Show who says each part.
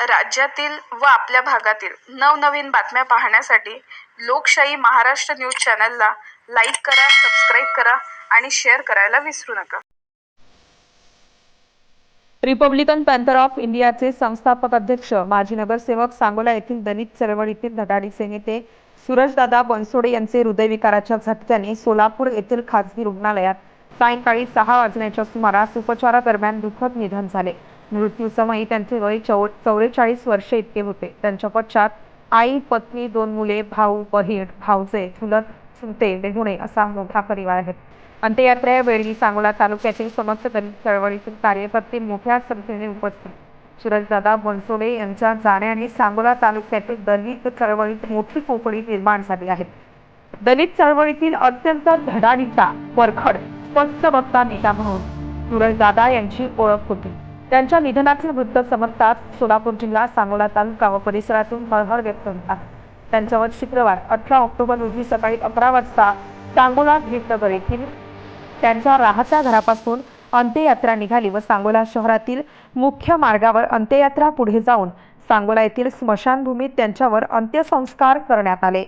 Speaker 1: राज्यातील व आपल्या भागातील नवनवीन बातम्या पाहण्यासाठी लोकशाही महाराष्ट्र न्यूज चॅनलला लाईक करा सबस्क्राईब करा आणि शेअर करायला विसरू नका.
Speaker 2: रिपब्लिकन पॅन्थर ऑफ इंडियाचे संस्थापक अध्यक्ष माजी नगरसेवक सांगोला येथील दलित चळवळीतील धडाडीचे नेते सूरजदादा बनसोडे यांचे हृदयविकाराच्या झटक्याने सोलापूर येथील खासगी रुग्णालयात सायंकाळी सहा वाजण्याच्या सुमारास उपचारादरम्यान दुःखद निधन झाले. मृत्यूसमयी त्यांचे वय चौ चौवेचाळीस वर्षे इतके होते. त्यांच्या पश्चात आई पत्नी दोन मुले भाऊ बहीण भाऊजे चुलत चुलते देहुणे असा मोठा परिवार आहे. अंत्ययात्रेवेळी सांगोला तालुक्यातील समस्त दलित चळवळीतील कार्यकर्ते मोठ्या संख्येने उपस्थित. सूरजदादा बनसोडे यांच्या जाण्याने सांगोला तालुक्यातील दलित चळवळीत मोठी पोकळी निर्माण झाली आहे. दलित चळवळीतील अत्यंत धडाडीचा परखड स्पष्ट वक्ता नेता म्हणून सूरजदादा यांची ओळख होती. त्यांच्या निधनाचे वृत्त समजतात सोलापूर जिल्हा सांगोला तालुका व परिसरातून हळहळ व्यक्त होतात. त्यांच्यावर शुक्रवार अठरा ऑक्टोबर रोजी सकाळी अकरा वाजता सांगोला भीमनगर येथील त्यांच्या राहत्या घरापासून अंत्ययात्रा निघाली व सांगोला शहरातील मुख्य मार्गावर अंत्ययात्रा पुढे जाऊन सांगोला येथील स्मशानभूमीत त्यांच्यावर अंत्यसंस्कार करण्यात आले.